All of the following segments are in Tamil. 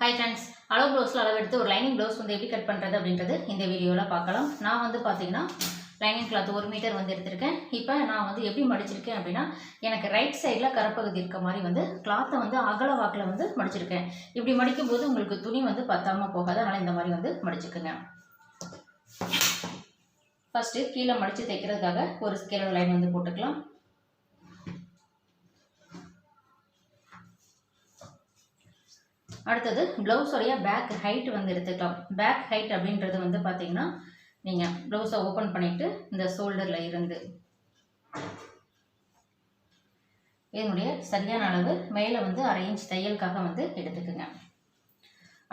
ஹை ஃப்ரெண்ட்ஸ் அளவு ப்ளவுஸில் அளவு எடுத்து ஒரு லைனிங் ப்ளவுஸ் வந்து எப்படி கட் பண்ணுறது அப்படின்றது இந்த வீடியோவில் பார்க்கலாம். நான் வந்து பார்த்தீங்கன்னா லைனிங் கிளாத் ஒரு மீட்டர் வந்து எடுத்திருக்கேன். இப்போ நான் வந்து எப்படி மடிச்சிருக்கேன் அப்படின்னா எனக்கு ரைட் சைடில் கரப்பகுதி இருக்க மாதிரி வந்து கிளாத்தை வந்து அகல வாக்கில் வந்து மடிச்சிருக்கேன். இப்படி மடிக்கும் போது உங்களுக்கு துணி வந்து பத்தாமல் போகாது. அதனால் இந்த மாதிரி வந்து மடிச்சுக்குங்க. ஃபஸ்ட்டு கீழே மடித்து தைக்கிறதுக்காக ஒரு ஸ்கேலர் லைன் வந்து போட்டுக்கலாம். அடுத்தது ப்ளவுஸோடைய பேக் ஹைட் வந்து எடுத்துக்கலாம். பேக் ஹைட் அப்படின்றது வந்து பார்த்தீங்கன்னா நீங்கள் ப்ளவுஸை ஓப்பன் பண்ணிவிட்டு இந்த ஷோல்டரில் இருந்து. இதனுடைய சரியான அளவு மேலே வந்து அரை இன்ச் தையலுக்காக வந்து எடுத்துக்குங்க.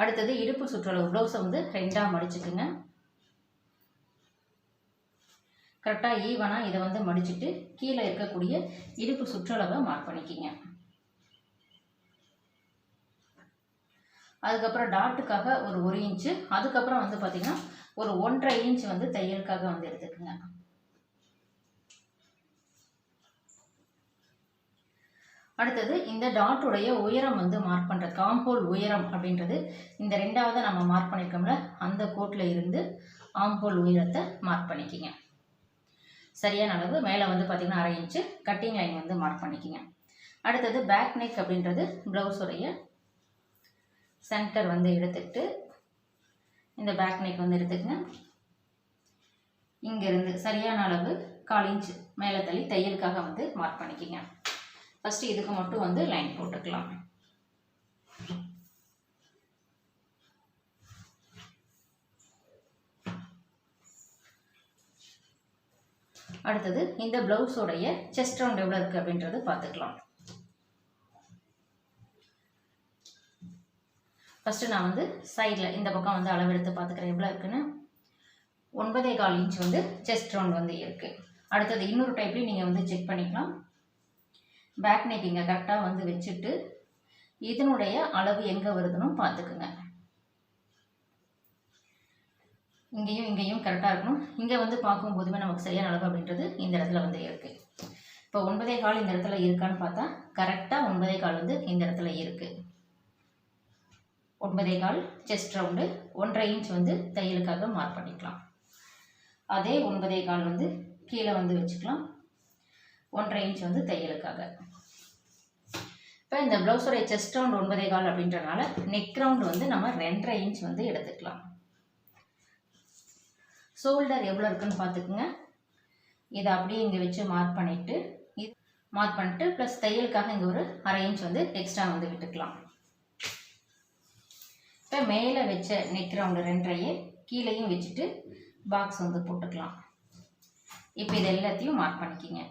அடுத்தது இடுப்பு சுற்றளவு ப்ளவுஸை வந்து ரெண்டாக மடிச்சுக்குங்க. கரெக்டாக ஈவனாக இதை வந்து மடிச்சுட்டு கீழே இருக்கக்கூடிய இடுப்பு சுற்றளவை மார்க் பண்ணிக்கிங்க. அதுக்கப்புறம் டாட்டுக்காக ஒரு ஒரு இன்ச்சு அதுக்கப்புறம் வந்து பார்த்திங்கன்னா ஒரு ஒன்றரை இன்ச் வந்து தையலுக்காக வந்து எடுத்துக்கோங்க. அடுத்தது இந்த டாட்டுடைய உயரம் வந்து மார்க் பண்ணுற காம்போல் உயரம் அப்படின்றது இந்த ரெண்டாவது நம்ம மார்க் பண்ணியிருக்கோம்ல அந்த கோட்டில் இருந்து ஆம்போல் உயரத்தை மார்க் பண்ணிக்கிங்க. சரியான அளவு மேலே வந்து பார்த்திங்கன்னா அரை இன்ச்சு கட்டிங் லைன் வந்து மார்க் பண்ணிக்கிங்க. அடுத்தது பேக் நெக் அப்படின்றது ப்ளவுஸுடைய சென்டர் வந்து எடுத்துக்கிட்டு இந்த பேக் நெக் வந்து எடுத்துக்கங்க. இங்கேருந்து சரியான அளவு கால் இன்ச் மேலே தள்ளி தையலுக்காக வந்து மார்க் பண்ணிக்கிங்க. ஃபஸ்ட்டு இதுக்கு மட்டும் வந்து லைன் போட்டுக்கலாம். அடுத்தது இந்த ப்ளவுஸோடைய செஸ்ட் ரவுண்ட் எவ்வளோ இருக்குது அப்படின்றது பார்த்துக்கலாம். ஃபஸ்ட்டு நான் வந்து சைடில் இந்த பக்கம் வந்து அளவெடுத்து பார்த்துக்கிறேன் எவ்வளோ இருக்குன்னு. ஒன்பதே கால் இன்ச் வந்து செஸ்ட் ரவுண்ட் வந்து இருக்குது அடுத்தது இன்னொரு டைப்லேயும் நீங்கள் வந்து செக் பண்ணிக்கலாம். பேக் நெக் இங்கே கரெக்டாக வந்து வச்சுட்டு இதனுடைய அளவு எங்கே வருதுன்னு பார்த்துக்குங்க. இங்கேயும் இங்கேயும் கரெக்டாக இருக்கணும். இங்கே வந்து பார்க்கும்போதுமே நமக்கு சரியான அளவு அப்படின்றது இந்த இடத்துல வந்து இருக்குது இப்போ ஒன்பதே கால் இந்த இடத்துல இருக்கான்னு பார்த்தா கரெக்டாக ஒன்பதே கால் வந்து இந்த இடத்துல இருக்குது ஒன்பதே கால் செஸ்ட் ரவுண்டு ஒன்றரை இன்ச் வந்து தையலுக்காக மார்க் பண்ணிக்கலாம். அதே ஒன்பதே கால் வந்து கீழே வந்து வச்சுக்கலாம். ஒன்றரை இன்ச் வந்து தையலுக்காக. இப்போ இந்த ப்ளவுஸோடைய செஸ்ட் ரவுண்ட் ஒன்பதே கால் அப்படின்றனால நெக் ரவுண்ட் வந்து நம்ம ரெண்டரை இன்ச் வந்து எடுத்துக்கலாம். ஷோல்டர் எவ்வளோ இருக்குன்னு பார்த்துக்குங்க. இதை அப்படியே இங்கே வச்சு மார்க் பண்ணிவிட்டு இது மார்க் பண்ணிட்டு ப்ளஸ் தையலுக்காக இங்கே ஒரு அரை இன்ச் வந்து எக்ஸ்ட்ரா வந்து விட்டுக்கலாம். இப்போ மேலே வச்ச நெக் ரவுண்டு ரெண்டரையே கீழேயும் வச்சுட்டு பாக்ஸ் வந்து போட்டுக்கலாம். இப்போ இது எல்லாத்தையும் மார்க் பண்ணிக்கிங்க.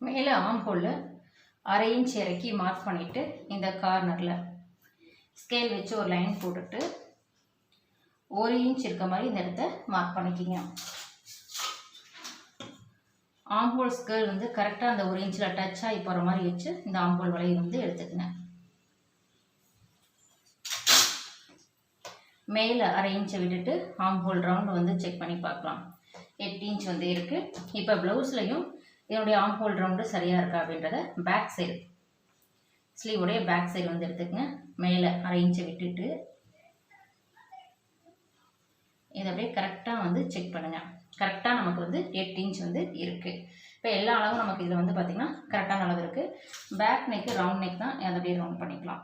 மேலே ஆம்போலில் அரை இன்ச் இறக்கி மார்க் பண்ணிவிட்டு இந்த கார்னரில் ஸ்கேல் வச்சு ஒரு லைன் போட்டுட்டு ஒரு இன்ச் இருக்க மாதிரி இந்த இடத்த மார்க் பண்ணிக்கிங்க. ஆம்போல் ஸ்கேல் வந்து கரெக்டாக அந்த ஒரு இன்ச்சில் டச் ஆகி போகிற மாதிரி வச்சு இந்த ஆம்போல் வலையை வந்து எடுத்துக்கங்க. மேலே அரை இன்ச்சை விட்டுட்டு ஆம்போல் ரவுண்டு வந்து செக் பண்ணி பார்க்கலாம். எட்டு இன்ச் வந்து இருக்குது இப்போ ப்ளவுஸ்லையும் என்னுடைய ஆம்போல் ரவுண்டு சரியாக இருக்கா அப்படின்றத பேக் சைடு ஸ்லீவுடைய பேக் சைடு வந்து எடுத்துக்கங்க. மேலே அரை இன்ச்சை விட்டுட்டு இதை அப்படியே கரெக்டாக வந்து செக் பண்ணுங்கள் கரெக்டாக நமக்கு வந்து எட்டு இன்ச் வந்து இருக்குது இப்போ எல்லா அளவும் நமக்கு இதில் வந்து பார்த்திங்கன்னா கரெக்டான அளவு இருக்குது பேக் நெக்கு ரவுண்ட் நெக் தான் அதை அப்படியே ரவுண்ட் பண்ணிக்கலாம்.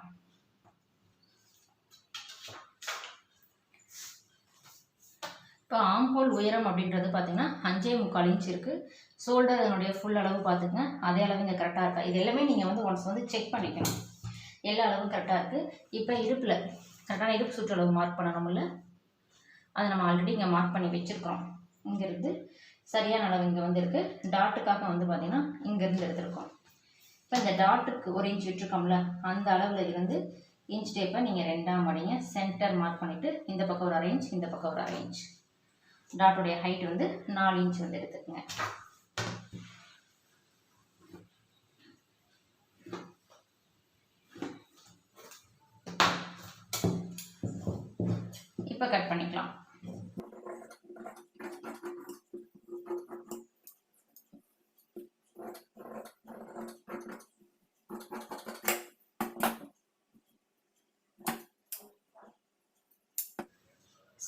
இப்போ ஆம்போல் உயரம் அப்படின்றது பார்த்திங்கன்னா அஞ்சே முக்கால் இன்ச் இருக்குது ஷோல்டர் அதனுடைய ஃபுல் அளவு பார்த்துங்க அதே அளவு இங்கே கரெக்டாக இருக்கா? இது எல்லாமே நீங்கள் வந்து ஒன்ஸ் வந்து செக் பண்ணிக்கணும். எல்லா அளவும் கரெக்டாக இருக்குது இப்போ இடுப்பில் கரெக்டான இடுப்பு சுற்றளவு மார்க் பண்ணணும்ல? அதை நம்ம ஆல்ரெடி இங்கே மார்க் பண்ணி வச்சுருக்கோம் இங்கேருந்து சரியான அளவு இங்கே வந்துருக்கு. டாட்டுக்காக வந்து பார்த்திங்கன்னா இங்கேருந்து எடுத்திருக்கோம். இப்போ இந்த டாட்டுக்கு ஒரு இன்ச் விட்டுருக்கோம்ல அந்த அளவில் இருந்து இன்ச் டேப்பை நீங்கள் ரெண்டாம் மடிங்க சென்டர் மார்க் பண்ணிவிட்டு இந்த பக்கம் ஒரு அரை இன்ச் இந்த பக்கம் ஒரு அரை இன்ச் டாட்டுடைய ஹைட் வந்து நாலு இன்ச் வந்து எடுத்துக்கங்க. இப்போ கட் பண்ணிக்கலாம்.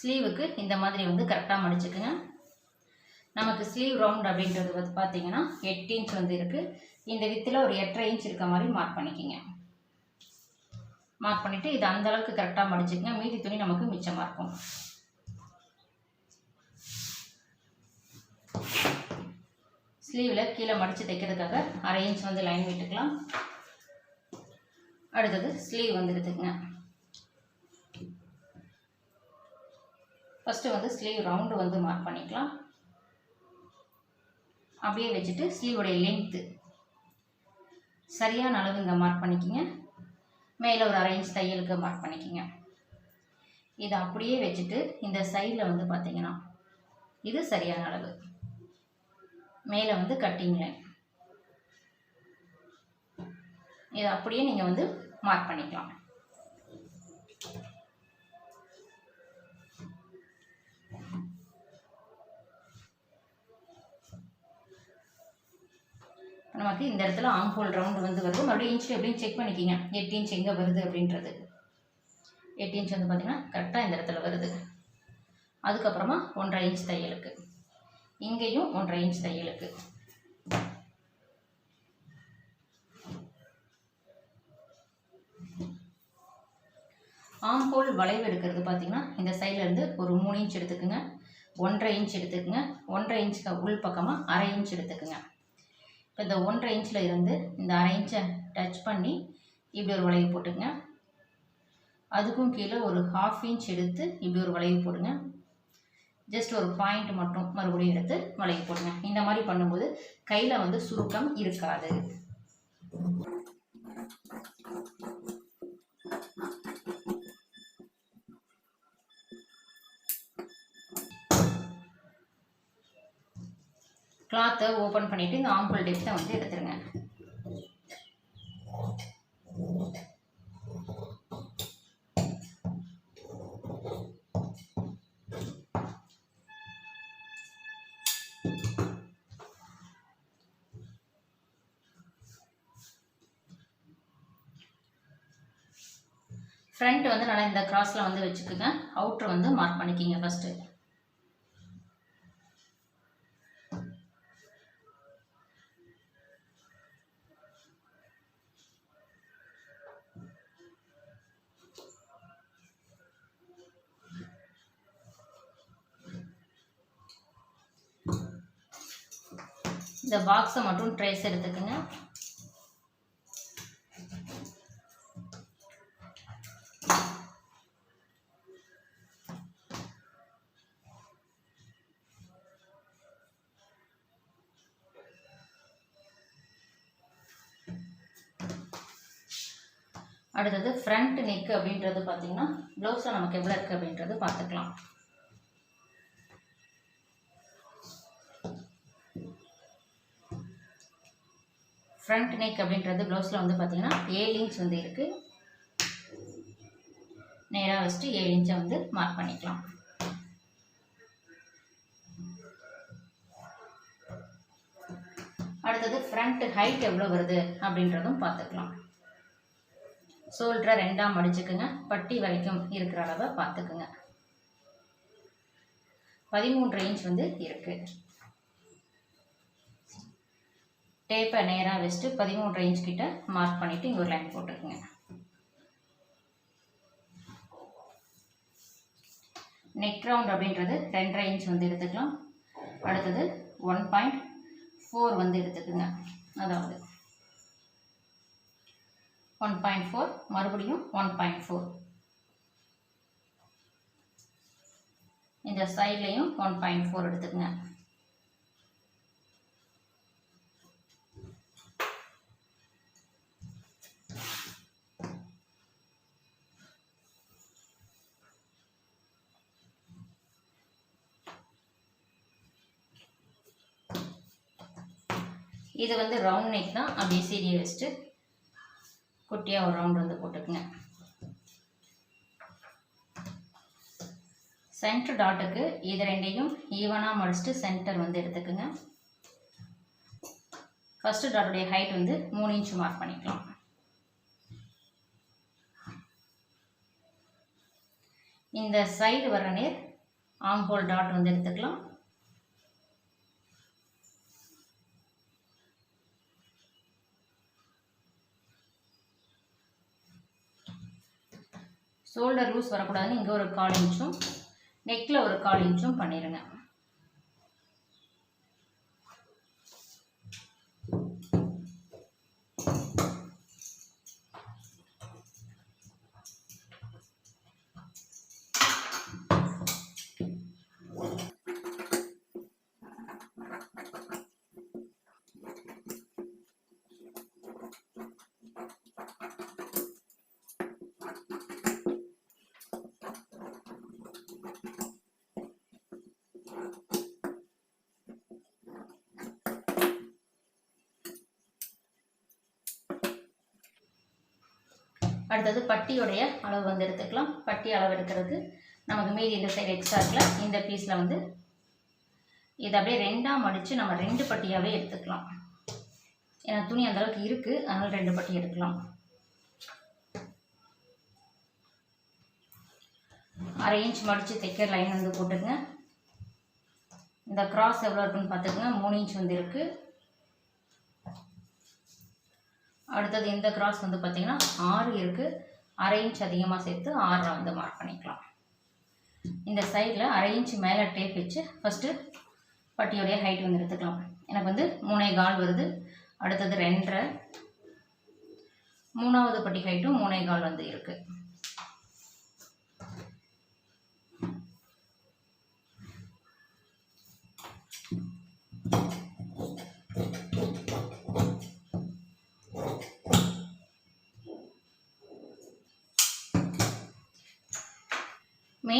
ஸ்லீவுக்கு இந்த மாதிரி வந்து கரெக்டாக மடிச்சுக்குங்க. நமக்கு ஸ்லீவ் ரவுண்ட் அப்படின்றது வந்து பார்த்தீங்கன்னா எட்டு இன்ச் வந்து இருக்குது இந்த வித்தில் ஒரு எட்டரை இன்ச் இருக்க மாதிரி மார்க் பண்ணிக்கிங்க. மார்க் பண்ணிவிட்டு இது அந்த அளவுக்கு கரெக்டாக மடிச்சுக்கங்க. மீதி துணி நமக்கு மிச்சமாக இருக்கும் ஸ்லீவில் கீழே மடித்து தைக்கிறதுக்காக அரை இன்ச் வந்து லைன் விட்டுக்கலாம். அடுத்தது ஸ்லீவ் வந்துடுதுங்க ஃபஸ்ட்டு வந்து ஸ்லீவ் ரவுண்டு வந்து மார்க் பண்ணிக்கலாம். அப்படியே வச்சுட்டு ஸ்லீவோடைய லென்த்து சரியான அளவு இங்கே மார்க் பண்ணிக்கிங்க. மேலே ஒரு அரை இன்ச் தையலுக்கு மார்க் பண்ணிக்கிங்க. இதை அப்படியே வச்சுட்டு இந்த சைடில் வந்து பார்த்தீங்கன்னா இது சரியான அளவு. மேலே வந்து கட்டிங் லைன் இதை அப்படியே நீங்கள் வந்து மார்க் பண்ணிக்கலாம். நமக்கு இந்த இடத்துல ஆம் ஹோல் ரவுண்டு வந்து வருது. மறுபடியும் இன்ச் எப்படின்னு செக் பண்ணிக்கிங்க. எட்டு இன்ச் எங்கே வருது அப்படின்றது. எட்டு இன்ச் வந்து பார்த்திங்கன்னா கரெக்டாக இந்த இடத்துல வருது. அதுக்கப்புறமா ஒன்றரை இன்ச் தையலுக்கு. இங்கேயும் ஒன்றரை இன்ச் தையலுக்கு. ஆம்போல் வளைவு எடுக்கிறது பார்த்தீங்கன்னா இந்த சைடில் இருந்து ஒரு மூணு இன்ச் எடுத்துக்குங்க. ஒன்றரை இன்ச் எடுத்துக்குங்க. ஒன்றரை இன்ச்சுக்கு உள் பக்கமாக அரை இன்ச் எடுத்துக்குங்க. இப்போ இந்த ஒன்றரை இன்ச்சில் இருந்து இந்த அரை இன்ச்சை டச் பண்ணி இப்படி ஒரு வளைவு போட்டுங்க அதுக்கும் கீழே ஒரு ஹாஃப் இன்ச் எடுத்து இப்படி ஒரு வளைவு போடுங்க. ஜஸ்ட் ஒரு பாயிண்ட் மட்டும் மறுபடியும் எடுத்து வளைவு போடுங்க. இந்த மாதிரி பண்ணும்போது கையில் வந்து சுருக்கம் இருக்காது. கிளாத்தை ஓப்பன் பண்ணிவிட்டு இந்த ஆம்பிள் டெப்த்தை வந்து எடுத்துருங்க. ஃப்ரண்ட் வந்து நல்லா இந்த கிராஸில் வந்து வச்சுக்கோங்க. அவுட்ரு வந்து மார்க் பண்ணிக்கிங்க ஃபஸ்ட்டு இந்த பாக்ஸை மட்டும் ட்ரேஸ் எடுத்துக்கோங்க. அடுத்தது ஃப்ரண்ட் நெக் அப்படின்றது பார்த்தீங்கன்னா ப்ளவுஸில் நமக்கு எவ்வளோ இருக்குது அப்படின்றது பார்த்துக்கலாம். ஃப்ரண்ட் நெக் அப்படின்றது ப்ளவுஸில் வந்து பார்த்தீங்கன்னா ஏழு இன்ச் வந்து இருக்குது நேராக வச்சுட்டு ஏழு இன்ச்சை வந்து மார்க் பண்ணிக்கலாம். அடுத்தது ஃப்ரண்ட் ஹைட் எவ்வளோ வருது அப்படின்றதும் பார்த்துக்கலாம். சோல்டரை ரெண்டாம் அடிச்சுக்குங்க. பட்டி வரைக்கும் இருக்கிற அளவை பார்த்துக்குங்க. பதிமூன்று இன்ச் வந்து இருக்குது டேப்பை நேராக வச்சுட்டு பதிமூணு இன்ச் கிட்ட மார்க் பண்ணிவிட்டு இங்கே ஒரு லைன் போட்டுக்குங்க நெக் ரவுண்ட் அப்படின்றது ரெண்டரை இன்ச் வந்து எடுத்துக்கலாம். அடுத்தது ஒன் பாயிண்ட் ஃபோர் வந்து எடுத்துக்குங்க. அதாவது ஒன் பாயிண்ட் ஃபோர் மறுபடியும் ஒன் பாயிண்ட் ஃபோர் இந்த சைட்லேயும் ஒன் பாயிண்ட் ஃபோர் எடுத்துக்கங்க. இது வந்து ரவுண்ட் நெக் தான். அப்படியே சீரிய வச்சுட்டு குட்டியாக ஒரு ரவுண்ட் வந்து போட்டுக்குங்க. சென்டர் டாட்டுக்கு இது ரெண்டையும் ஈவனாக மடிச்சுட்டு சென்டர் வந்து எடுத்துக்குங்க. ஃபஸ்ட்டு டாட்டுடைய ஹைட் வந்து மூணு இன்ச்சு மார்க் பண்ணிக்கலாம். இந்த சைடு வர நேர் ஆம்போல் டாட் வந்து எடுத்துக்கலாம். ஷோல்டர் லூஸ் வரக்கூடாதுன்னு இங்கே ஒரு கால் இன்ச்சும் நெக்கில் ஒரு கால் இன்ச்சும் பண்ணிடுங்க அடுத்தது பட்டியோடைய அளவு வந்து எடுத்துக்கலாம். பட்டி அளவு எடுக்கிறதுக்கு நமக்கு மீதி இந்த சைடு எக்ஸ்ட்ரா இருக்கலாம் இந்த பீஸில் வந்து இதை அப்படியே ரெண்டாக மடித்து நம்ம ரெண்டு பட்டியாகவே எடுத்துக்கலாம். ஏன்னா துணி அந்த அளவுக்கு இருக்குது அதனால் ரெண்டு பட்டி எடுக்கலாம். அரை இன்ச் மடித்து தைக்கிற லைன் வந்து போட்டுங்க இந்த கிராஸ் எவ்வளோ இருக்குன்னு பார்த்துக்கோங்க. மூணு இன்ச் வந்து இருக்குது அடுத்தது இந்த கிராஸ் வந்து பார்த்திங்கன்னா ஆறு இருக்குது அரை இன்ச் அதிகமாக சேர்த்து ஆறை வந்து மார்க் பண்ணிக்கலாம். இந்த சைடில் அரை இன்ச் மேலே டேப் வச்சு ஃபஸ்ட்டு பட்டியோடைய ஹைட் வந்து எடுத்துக்கலாம். எனக்கு வந்து மூணே கால் வருது. அடுத்தது ரெண்டரை. மூணாவது பட்டி ஹைட்டும் மூணே கால் வந்து இருக்குது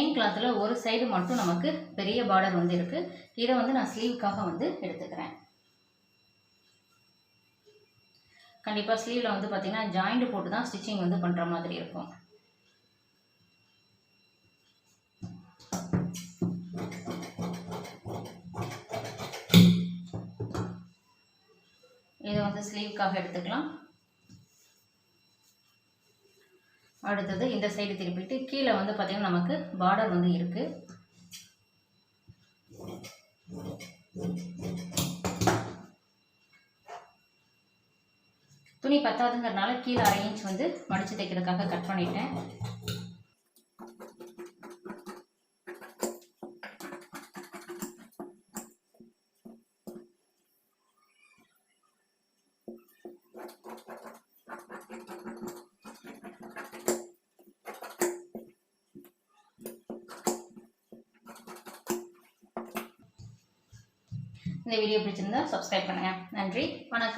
மெயின் கிளாத்தில் ஒரு சைடு மட்டும் நமக்கு பெரிய பார்டர் வந்து இருக்குது இதை வந்து நான் ஸ்லீவுக்காக வந்து எடுத்துக்கிறேன். கண்டிப்பாக ஸ்லீவில் வந்து பார்த்திங்கன்னா ஜாயிண்ட் போட்டு தான் ஸ்டிச்சிங் வந்து பண்ணுற மாதிரி இருக்கும். இதை வந்து ஸ்லீவுக்காக எடுத்துக்கலாம். அடுத்தது இந்த சைடு திருப்பிட்டு கீழே வந்து பார்த்திங்கன்னா நமக்கு பார்டர் வந்து இருக்குது துணி பத்தாதுங்கிறதுனால கீழே அரை இன்ச் வந்து மடித்து தைக்கிறதுக்காக கட் பண்ணிட்டேன். இந்த வீடியோ பிடிச்சிருந்தா சப்ஸ்கிரைப் பண்ணுங்கள் நன்றி. வணக்கம்.